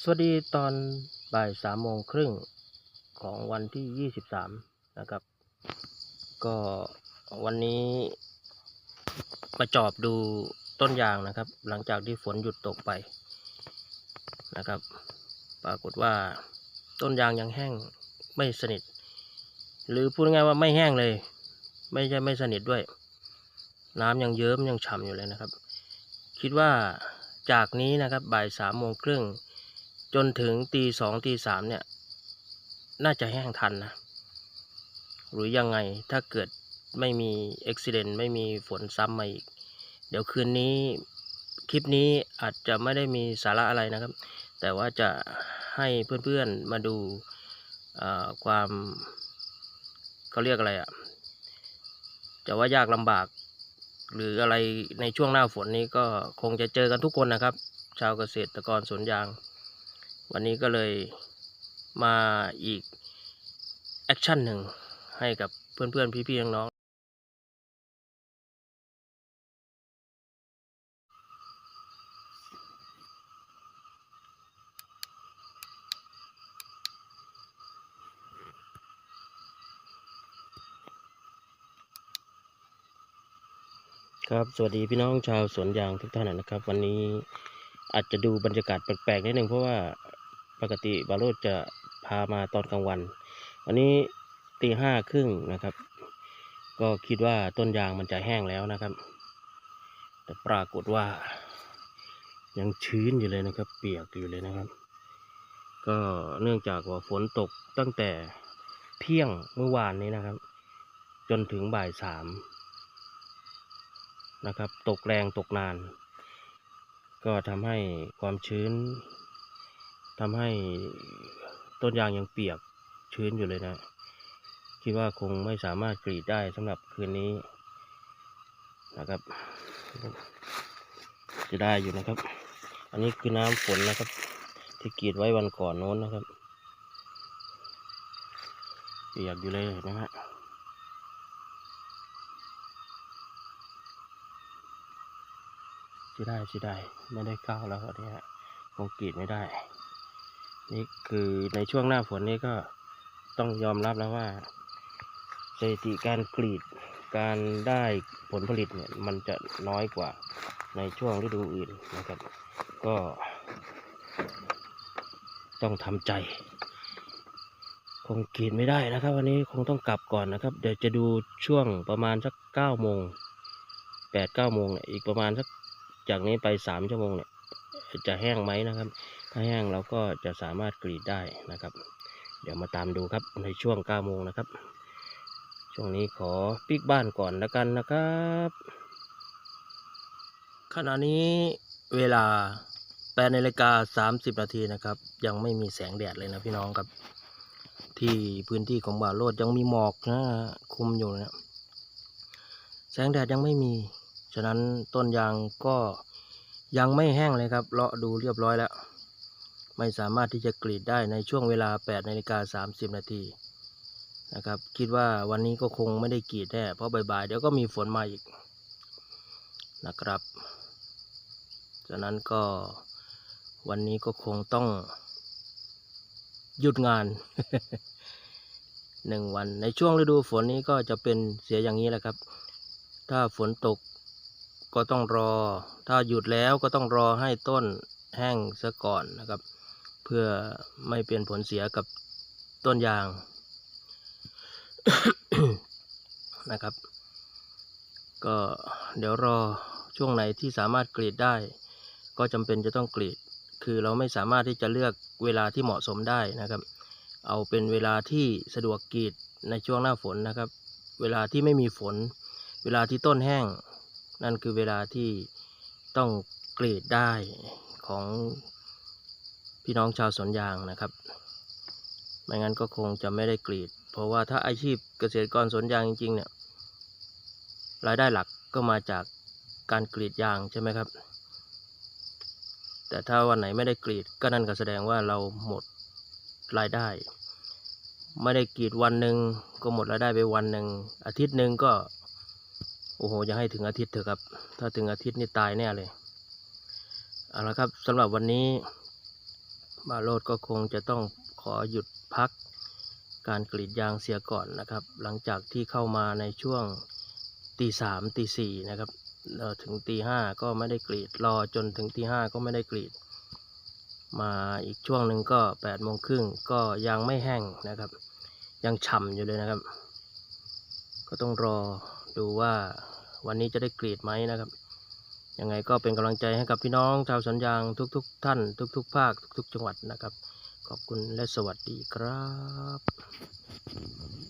สวัสดีตอนบ่ายสามโมงครึ่งของวันที่ยี่สิบสามนะครับ ก็วันนี้มาจอบดูต้นยางนะครับ หลังจากที่ฝนหยุดตกไปนะครับ ปรากฏว่าต้นยางยังแห้งไม่สนิท หรือพูดง่ายๆว่าไม่แห้งเลย ไม่ใช่ไม่สนิทด้วย น้ำยังเยิ้มยังฉ่ำอยู่เลยนะครับ คิดว่า จากนี้นะครับบ่ายสามโมงครึ่งจนถึงตีสองตีสามเนี่ย น่าจะแห้งทันนะ หรือยังไงถ้าเกิดไม่มีอุบิเหตุไม่มีฝนซ้ำมาอีก เดี๋ยวคืนนี้คลิปนี้อาจจะไม่ได้มีสาระอะไรนะครับ แต่ว่าจะให้เพื่อนๆมาดูความเขาเรียกอะไรอะ่ะ จะว่ายากลำบาก หรืออะไรในช่วงหน้าฝนนี้ก็คงจะเจอกันทุกคนนะครับ ชาวเกษตรกรสวนยาง วันนี้ก็เลยมาอีกแอคชั่นหนึ่งให้กับเพื่อนๆ พี่ๆ น้องๆ ครับสวัสดีพี่น้องชาวสวนยางทุกท่านนะครับ วันนี้อาจจะดูบรรยากาศแปลกๆนิดนึงเพราะว่าปกติบาโรดจะพามาตอนกลางวัน วันนี้ตีห้าครึ่งนะครับ ก็คิดว่าต้นยางมันจะแห้งแล้วนะครับ แต่ปรากฏว่า ยังชื้นอยู่เลยนะครับ เปียกอยู่เลยนะครับ ก็เนื่องจากว่าฝนตกตั้งแต่เที่ยงเมื่อวานนี้นะครับ จนถึงบ่ายสาม นะครับ ตกแรงตกนาน ก็ทำให้ความชื้นทำให้ต้นยางยังเปียกชื้นอยู่เลยนะ คิดว่าคงไม่สามารถกรีดได้สำหรับคืนนี้นะครับ จะได้อยู่นะครับ อันนี้คือน้ำฝนนะครับ ที่กรีดไว้วันก่อนโน้นนะครับ เปียกอยู่เลยนะฮะ ได้จะได้ไม่ได้ก้าวแล้วอันนี้ฮะคงกรีดไม่ได้ นี่คือในช่วงหน้าฝนนี้ก็ต้องยอมรับแล้วว่าสถิติการกรีดการได้ผลผลิตเนี่ยมันจะน้อยกว่าในช่วงฤดูอื่นนะครับ ก็ ต้องทำใจ คงกรีดไม่ได้นะครับ วันนี้คงต้องกลับก่อนนะครับ เดี๋ยวจะดูช่วงประมาณสักเก้าโมงแปดเก้าโมงเนี่ยอีกประมาณสัก จากนี้ไปสามชั่วโมงเนี่ยจะแห้งไหมนะครับ ถ้าแห้งเราก็จะสามารถกรีดได้นะครับ เดี๋ยวมาตามดูครับในช่วง9โมงนะครับ ช่วงนี้ขอปิกบ้านก่อนแล้วกันนะครับขณะนี้เวลา8นาฬิกา30นาทีนะครับ ยังไม่มีแสงแดดเลยนะพี่น้องครับ ที่พื้นที่ของบ่าโลดยังมีหมอกนะคุมอยู่นะแสงแดดยังไม่มี ฉะนั้นต้นยางก็ยังไม่แห้งเลยครับเลาะดูเรียบร้อยแล้ว ไม่สามารถที่จะกรีดได้ในช่วงเวลา8นาฬิกา30 นาทีนะครับ คิดว่าวันนี้ก็คงไม่ได้กรีดแน่เพราะบ่ายๆเดี๋ยวก็มีฝนมาอีกนะครับฉะนั้นก็วันนี้ก็คงต้องหยุดงานหนึ่งวันในช่วงฤดูฝนนี้ก็จะเป็นเสียอย่างนี้แหละครับ ถ้าฝนตก ก็ต้องรอ ถ้าหยุดแล้วก็ต้องรอให้ต้นแห้งซะก่อนนะครับ เพื่อไม่เป็นผลเสียกับต้นยางนะครับ ก็เดี๋ยวรอช่วงไหนที่สามารถกรีดได้ ก็จำเป็นจะต้องกรีด คือเราไม่สามารถที่จะเลือกเวลาที่เหมาะสมได้นะครับ เอาเป็นเวลาที่สะดวกกรีดในช่วงหน้าฝนนะครับ เวลาที่ไม่มีฝน เวลาที่ต้นแห้ง นั่นคือเวลาที่ต้องกรีดได้ของพี่น้องชาวสวนยางนะครับ ไม่งั้นก็คงจะไม่ได้กรีด เพราะว่าถ้าอาชีพเกษตรกรสวนยางจริงๆเนี่ย รายได้หลักก็มาจากการกรีดยางใช่ไหมครับ แต่ถ้าวันไหนไม่ได้กรีดก็นั่นก็แสดงว่าเราหมดรายได้ ไม่ได้กรีดวันหนึ่งก็หมดรายได้ไปวันหนึ่งอาทิตย์หนึ่งก็ โอ้โหอย่าให้ถึงอาทิตย์เถอะครับ ถ้าถึงอาทิตย์นี่ตายแน่เลยเอาละครับสำหรับวันนี้บาโรดก็คงจะต้องขอหยุดพักการกรีดยางเสียก่อนนะครับ หลังจากที่เข้ามาในช่วงตีสามตีสี่นะครับเอ่อถึงตีห้าก็ไม่ได้กรีดรอจนถึงตีห้าก็ไม่ได้กรีด มาอีกช่วงหนึ่งก็แปดโมงครึ่งก็ยังไม่แห้งนะครับ ยังฉ่ำอยู่เลยนะครับ ก็ต้องรอดูว่า วันนี้จะได้กรีดไหมนะครับ ยังไงก็เป็นกำลังใจให้กับพี่น้องชาวสวนยางทุกๆทท่าน ทุก ๆ ภาค ทุก ๆ จังหวัดนะครับ ขอบคุณและสวัสดีครับ